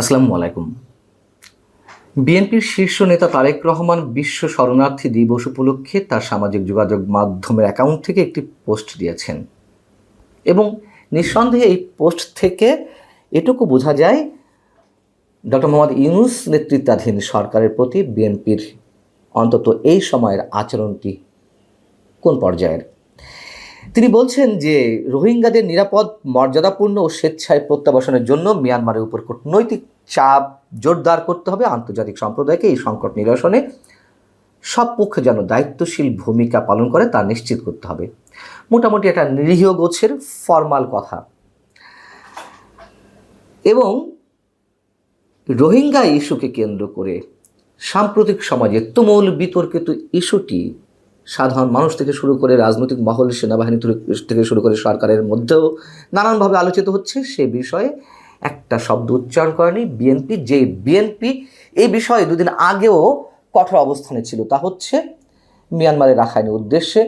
আসসালামু আলাইকুম। বিএনপির শীর্ষ নেতা তারেক রহমান বিশ্ব শরণার্থী দিবস উপলক্ষে তার সামাজিক যোগাযোগ মাধ্যমের অ্যাকাউন্ট থেকে একটি পোস্ট দিয়েছেন। এবং নিঃসন্দেহে এই পোস্ট থেকে এটুকু বোঝা যায়, ডক্টর মোহাম্মদ ইউনুস নেতৃত্বাধীন সরকারের প্রতি বিএনপির অন্তত এই সময়ের আচরণটি কোন পর্যায়ের? তিনি বলছেন যে রোহিঙ্গাদের নিরাপদ, মর্যাদাপূর্ণ ও স্বেচ্ছায় প্রত্যাবাসনের জন্য মিয়ানমারের উপর কূটনৈতিক চাপ জোরদার করতে হবে। আন্তর্জাতিক সম্প্রদায়কে এই সংকট নিরসনে সব পক্ষে যেন দায়িত্বশীল ভূমিকা পালন করে তা নিশ্চিত করতে হবে। মোটামুটি একটা নিরীহ গোছের ফর্মাল কথা। এবং রোহিঙ্গা ইস্যুকে কেন্দ্র করে সাম্প্রতিক সমাজে তুমুল বিতর্কিত ইস্যুটি সাধারণ মানুষ থেকে শুরু করে রাজনৈতিক মহল, সেনাবাহিনী থেকে শুরু করে সরকারের মধ্যেও নানানভাবে আলোচিত হচ্ছে। সে বিষয়ে একটা শব্দ উচ্চারণ করেনি বিএনপি যে বিএনপি এই বিষয়ে দুদিন আগেও কঠোর অবস্থানে ছিল, তা হচ্ছে মিয়ানমারের রাখাইনের উদ্দেশ্যে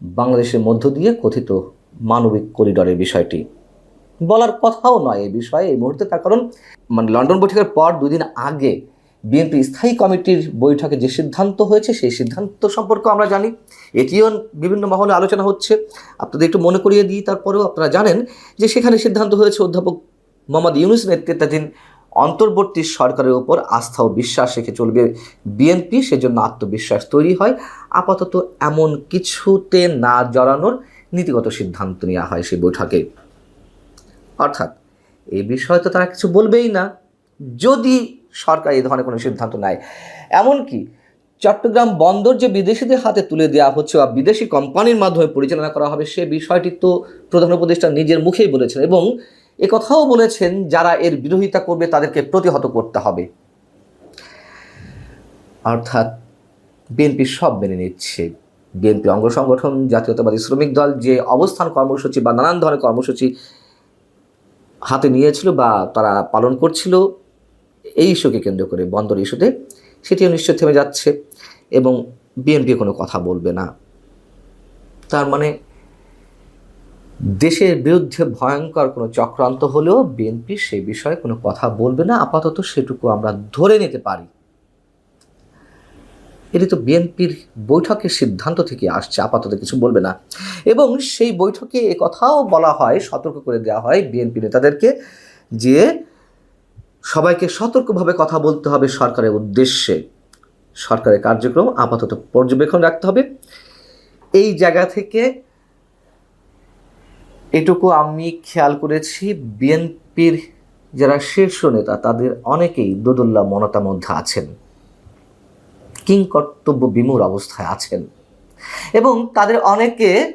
বাংলাদেশের মধ্য দিয়ে কথিত মানবিক করিডরের বিষয়টি। বলার কথাও নয় এই বিষয়ে, এই মুহূর্তে তার কারণ মানে লন্ডন বৈঠকের পর দুদিন আগে বিএনপি স্থায়ী কমিটির বৈঠকে যে সিদ্ধান্ত হয়েছে, সেই সিদ্ধান্ত সম্পর্কে আমরা জানি। এটিও বিভিন্ন মহলে আলোচনা হচ্ছে। আপনাদের একটু মনে করিয়ে দিই, তারপরেও আপনারা জানেন যে সেখানে সিদ্ধান্ত হয়েছে অধ্যাপক মোহাম্মদ ইউনুস নেতৃত্বাধীন অন্তর্বর্তী সরকারের ওপর আস্থা ও বিশ্বাস রেখে চলবে বিএনপি, সেজন্য আত্মবিশ্বাস তৈরি হয়। আপাতত এমন কিছুতে না জড়ানোর নীতিগত সিদ্ধান্ত নেওয়া হয় সেই বৈঠকে। অর্থাৎ এই বিষয়ে তো তারা কিছু বলবেই না। যদি সরকার এই ধরনের কোনো সিদ্ধান্ত নেয়। এমনকি চট্টগ্রাম বন্দর যে বিদেশিদের হাতে তুলে দেওয়া হচ্ছে বা বিদেশি কোম্পানির মাধ্যমে পরিচালনা করা হবে, সে বিষয়টি তো প্রধান উপদেষ্টা নিজের মুখেই বলেছেন এবং কথাও বলেছেন যারা এর বিরোধিতা করবে তাদেরকে প্রতিহত করতে হবে। অর্থাৎ বিএনপি সব মেনে নিচ্ছে। বিএনপি অঙ্গ সংগঠন, জাতীয়তাবাদী শ্রমিক দল যে অবস্থান কর্মসূচি বা নানান ধরনের কর্মসূচি হাতে নিয়েছিল বা তারা পালন করছিল এই ইস্যুকে কেন্দ্র করে বন্দর ইস্যুতে সেটিও নিশ্চয় থেমে যাচ্ছে এবং বিএনপি কোনো কথা বলবে না। তার মানে দেশের বিরুদ্ধে ভয়ঙ্কর কোনো চক্রান্ত হলেও বিএনপি সেই বিষয়ে কোনো কথা বলবে না। আপাতত সেটুকু আমরা ধরে নিতে পারি। এটি তো বিএনপির বৈঠকের সিদ্ধান্ত থেকে আসছে, আপাতত কিছু বলবে না। এবং সেই বৈঠকে কথাও বলা হয়, সতর্ক করে দেওয়া হয় বিএনপি নেতাদেরকে যে সবাইকে সতর্কভাবে কথা বলতে হবে সরকারের উদ্দেশ্যে। সরকারের কার্যক্রম আপাতত পর্যবেক্ষণ রাখতে হবে। এই জায়গা থেকে এটুকু আমি খেয়াল করেছি, বিএনপির যারা শীর্ষ নেতা, তাদের অনেকেই দোদুল্লাহ মনতার মধ্যে আছেন। কিংকর্তব্য বিমূর অবস্থায় আছেন। এবং তাদের অনেকে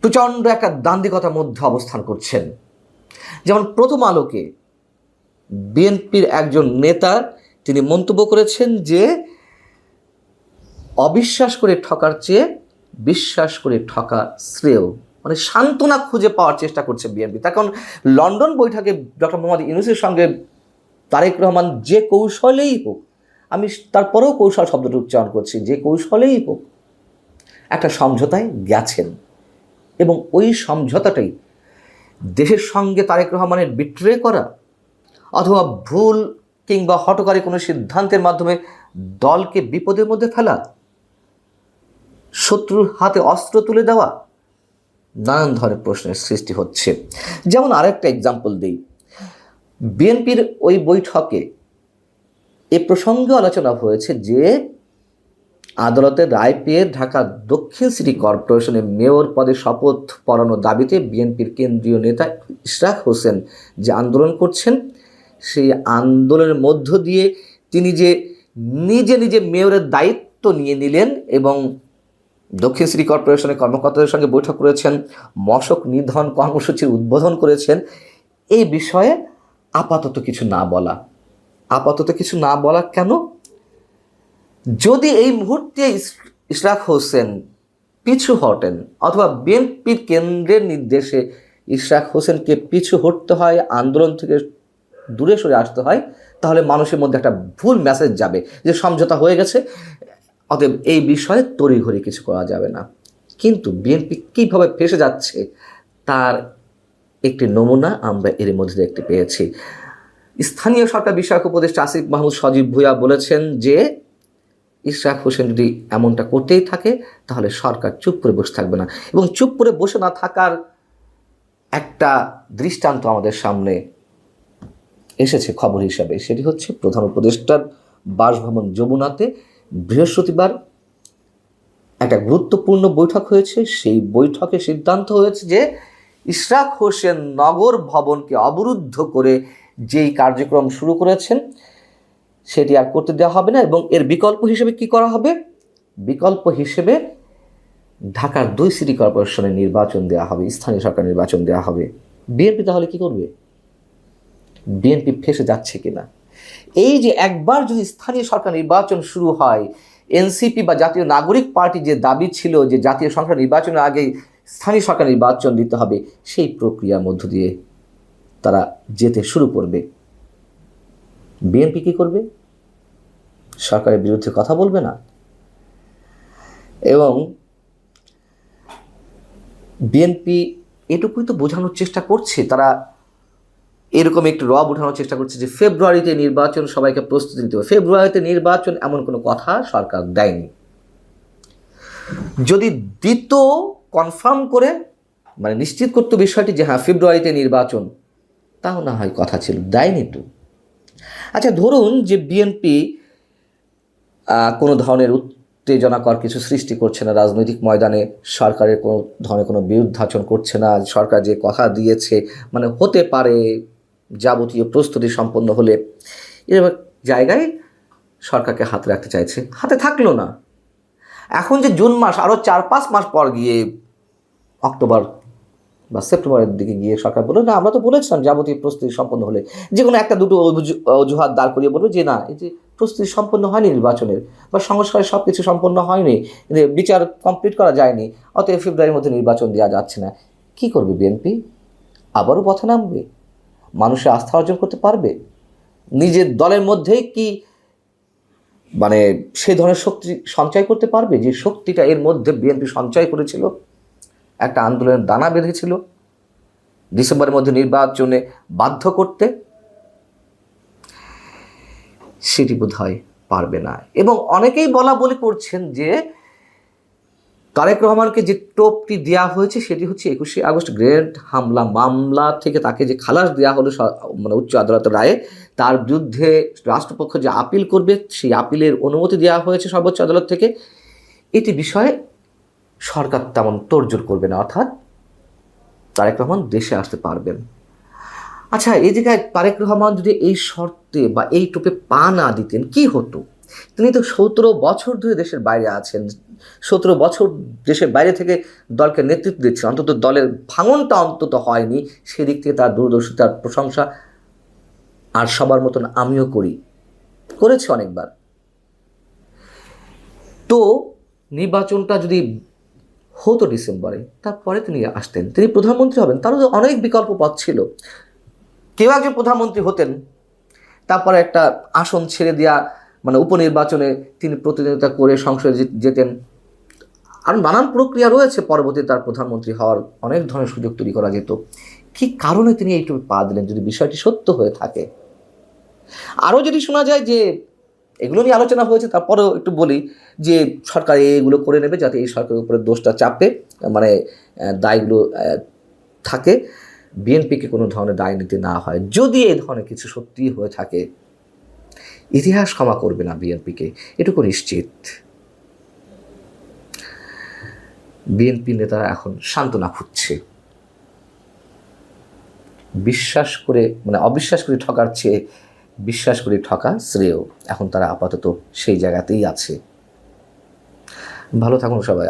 প্রচণ্ড একটা দান্দিকতার মধ্যে অবস্থান করছেন। যেমন প্রথম আলোকে বিএনপির একজন নেতা, তিনি মন্তব্য করেছেন যে অবিশ্বাস করে ঠকার চেয়ে বিশ্বাস করে ঠকা শ্রেয়। মানে সান্ত্বনা খুঁজে পাওয়ার চেষ্টা করছে বিএনপি। তখন লন্ডন বৈঠকে ডক্টর মোহাম্মদ ইউনুসের সঙ্গে তারেক রহমান যে কৌশলেই হোক, আমি তারপরেও কৌশল শব্দটি উচ্চারণ করছি, যে কৌশলেই হোক, একটা সমঝোতায় গেছেন। এবং ওই সমঝোতাটাই দেশের সঙ্গে তারেক রহমানের বিট্রে করা অথবা ভুল কিংবা হটকারী কোনো সিদ্ধান্তের মাধ্যমে দলকে বিপদের মধ্যে ফেলা, শত্রুর হাতে অস্ত্র তুলে দেওয়া নানান ধরনের প্রশ্নের সৃষ্টি হচ্ছে। যেমন আরেকটা এক্সাম্পল দিই। বিএনপির ওই বৈঠকে এ প্রসঙ্গে আলোচনা হয়েছে যে আদালতের রায় পেয়ে ঢাকা দক্ষিণ সিটি কর্পোরেশনের মেয়র পদে শপথ পড়ানোর দাবিতে বিএনপির কেন্দ্রীয় নেতা ইশরাক হোসেন যে আন্দোলন করছেন সেই আন্দোলনের মধ্য দিয়ে তিনি যে নিজে নিজে মেয়রের দায়িত্ব নিয়ে নিলেন এবং দক্ষিণ সিটি কর্পোরেশনের কর্মকর্তাদের সঙ্গে বৈঠক করেছেন, মশক নিধন কর্মসূচির উদ্বোধন করেছেন, এই বিষয়ে আপাতত কিছু না বলা। আপাতত কিছু না বলা কেন? যদি এই মুহূর্তে ইশরাক হোসেন পিছু হটেন অথবা বিএনপির কেন্দ্রের নির্দেশে ইশরাক হোসেনকে পিছু হটতে হয়, আন্দোলন থেকে দূরে সরে আসতে হয়, তাহলে মানুষের মধ্যে একটা ভুল মেসেজ যাবে যে সমঝোতা হয়ে গেছে। অতএব এই বিষয়ে তড়িঘড়ি কিছু করা যাবে না। কিন্তু বিএনপি কীভাবে ফেসে যাচ্ছে, তার একটি নমুনা আমরা এর মধ্যে দেখতে পেয়েছি। স্থানীয় সরকার বিষয়ক উপদেষ্টা আসিফ মাহমুদ সজীব ভুয়া বলেছেন যে, ইশরাক হোসেন যদি এমনটা করতেই থাকে, তাহলে সরকার চুপ করে বসে থাকবে না। এবং চুপ করে বসে না থাকার একটা দৃষ্টান্ত আমাদের সামনে এসেছে খবর হিসাবে। সেটি হচ্ছে প্রধান উপদেষ্টার বাসভবন যমুনাতে বৃহস্পতিবার একটা গুরুত্বপূর্ণ বৈঠক হয়েছে। সেই বৈঠকে সিদ্ধান্ত হয়েছে যে ইশরাক হোসেন নগর ভবনকে অবরুদ্ধ করে যেই কার্যক্রম শুরু করেছেন, সেটি আর করতে দেওয়া হবে না এবং এর বিকল্প হিসেবে কি করা হবে? বিকল্প হিসেবে ঢাকার দুই সিটি কর্পোরেশনের নির্বাচন দেওয়া হবে, স্থানীয় সরকার নির্বাচন দেওয়া হবে। বিএনপি তাহলে কি করবে? বিএনপি ফেসে যাচ্ছে কিনা? এই যে একবার যদি স্থানীয় সরকার নির্বাচন শুরু হয়, এনসিপি বা জাতীয় নাগরিক পার্টি যে দাবি ছিল যে জাতীয় সংসদ নির্বাচনের আগে স্থানীয় সরকার নির্বাচন দিতে হবে, সেই প্রক্রিয়ার মধ্য দিয়ে তারা যেতে শুরু করবে। বিএনপি কি করবে? সরকারের বিরুদ্ধে কথা বলবে না? এবং বিএনপি এটুকুই তো বোঝানোর চেষ্টা করছে, তারা এরকম একটু রব উঠানোর চেষ্টা করছে যে ফেব্রুয়ারিতে নির্বাচন সবাইকে প্রস্তুতি নিতে হবে। ফেব্রুয়ারিতে নির্বাচন এমন কোনো কথা সরকার দেয়নি। যদি দিত কনফার্ম করে মানে নিশ্চিত করতো বিষয়টি যে হ্যাঁ ফেব্রুয়ারিতে নির্বাচন, তাও না হয় কথা ছিল, দেয়নি তো। আচ্ছা ধরুন যে বিএনপি কোনো ধরনের উত্তেজনাকর কিছু সৃষ্টি করছে না, রাজনৈতিক ময়দানে সরকারের কোনো ধরনের কোনো বিরুদ্ধাচরণ করছে না, সরকার যে কথা দিয়েছে মানে হতে পারে যাবতীয় প্রস্তুতি সম্পন্ন হলে এরকম জায়গায় সরকারকে হাতে রাখতে চাইছে। হাতে থাকল না। এখন যে জুন মাস আরও চার পাঁচ মাস পর গিয়ে অক্টোবর বা সেপ্টেম্বরের দিকে গিয়ে সরকার বলল, না, আমরা তো বলেছিলাম যাবতীয় প্রস্তুতি সম্পন্ন হলে। যে কোনো একটা দুটো অজুহাত দাঁড় করিয়ে বলব যে, না, এই যে প্রস্তুতি সম্পন্ন হয়নি নির্বাচনের বা সংস্কারের সব কিছু সম্পন্ন হয়নি বিচার কমপ্লিট করা যায়নি, অতএব ফেব্রুয়ারির মধ্যে নির্বাচন দেওয়া যাচ্ছে না। কি করবে বিএনপি? আবারও পথে নামবে? মানুষের আস্থা অর্জন করতে পারবে? নিজের দলের মধ্যেই কি মানে সে ধরনের শক্তি সঞ্চয় করতে পারবে? যে শক্তিটা এর মধ্যে বিএনপি সঞ্চয় করেছিল, একটা আন্দোলনের দানা বেঁধেছিল, ডিসেম্বরের মধ্যে নির্বাচনে বাধ্য করতে সেটি বোধ হয় পারবে না। এবং অনেকেই বলা বলি করছেন যে তারেক রহমানকে যে টোপটি দেওয়া হয়েছে সেটি হচ্ছে একুশে আগস্ট গ্রেড হামলা মামলা থেকে তাকে যে খালাস দেওয়া হলো মানে উচ্চ আদালতের রায়ে, তার বিরুদ্ধে রাষ্ট্রপক্ষ যে আপিল করবে সেই আপিলের অনুমতি দেওয়া হয়েছে সর্বোচ্চ আদালত থেকে। এটি বিষয়ে সরকার তেমন তোড়জোড় করবে না, অর্থাৎ তারেক রহমান দেশে আসতে পারবেন। আচ্ছা এই জায়গায় তারেক রহমান যদি এই শর্তে বা এই টোপে পা না দিতেন, কি হতো? তিনি তো সতেরো বছর ধরে দেশের বাইরে আছেন। সতেরো বছর দেশের বাইরে থেকে দলকে নেতৃত্ব দিচ্ছে। অন্তত দলের ভাঙনটা অন্তত হয়নি। সেদিক থেকে তার দূরদর্শিতার প্রশংসা আর সবার মতন আমিও করি। করেছি অনেকবার। তো নির্বাচনটা যদি হতো ডিসেম্বরে, তারপরে তিনি আসতেন। তিনি প্রধানমন্ত্রী হবেন। তারও অনেক বিকল্প পথ ছিল। কেউ একজন প্রধানমন্ত্রী হতেন। তারপরে একটা আসন ছেড়ে দেওয়া মানে উপনির্বাচনে তিনি প্রতিনিধিত্ব করে সংসদে যেতেন। আর নানান প্রক্রিয়া রয়েছে পরবর্তীতে তার প্রধানমন্ত্রী হওয়ার অনেক ধরনের সুযোগ তৈরি করা যেত। কি কারণে তিনি এইটুকু পা দিলেন যদি বিষয়টি সত্য হয়ে থাকে? আরও যদি শোনা যায় যে এগুলো নিয়ে আলোচনা হয়েছে, তারপরেও একটু বলি যে সরকার এগুলো করে নেবে যাতে এই সরকারের উপরে দোষটা চাপে মানে দায়গুলো থাকে। বিএনপিকে কোনো ধরনের দায় নিতে না হয়। যদি এই ধরনের কিছু সত্যিই হয়ে থাকে, ইতিহাস ক্ষমা করবে না বিএনপিকে। এটুকু নিশ্চিত। বিএনপি নেতারা এখন সান্ত্বনা খুঁজছে। বিশ্বাস করে মানে অবিশ্বাস করে ঠকার চেয়ে বিশ্বাস করে ঠকা শ্রেয়। এখন তারা আপাতত সেই জায়গাতেই আছে। ভালো থাকুন সবাই।